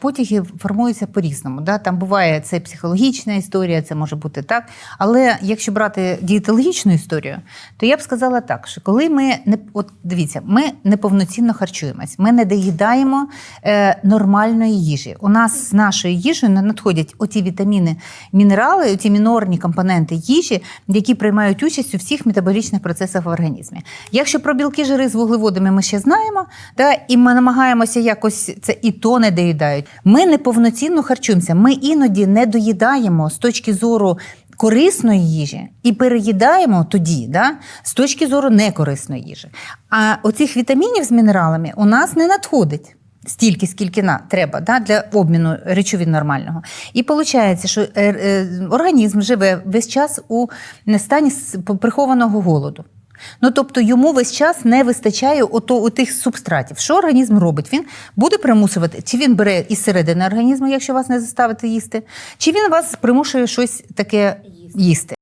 Потяги формуються по-різному. Да? Там буває це психологічна історія, це може бути так. Але якщо брати дієтологічну історію, то я б сказала так, що коли ми не от дивіться, ми неповноцінно харчуємось, ми не доїдаємо е, нормальної їжі. У нас з нашою їжею не надходять оті вітаміни, мінерали, оті мінорні компоненти їжі, які приймають участь у всіх метаболічних процесах в організмі. Якщо про білки, жири з вуглеводами ми ще знаємо, да, і ми намагаємося якось це і то не доїдають. Ми неповноцінно харчуємося. Ми іноді не доїдаємо з точки зору. Корисної їжі і переїдаємо тоді, да, з точки зору некорисної їжі. А оцих вітамінів з мінералами у нас не надходить стільки, скільки на треба да, для обміну речовин нормального. І виходить, що е, е, організм живе весь час у стані прихованого голоду. Ну, тобто йому весь час не вистачає ото, отих субстратів. Що організм робить? Він буде примусувати, чи він бере із середини організму, якщо вас не заставити їсти, чи він вас примушує щось таке їсти.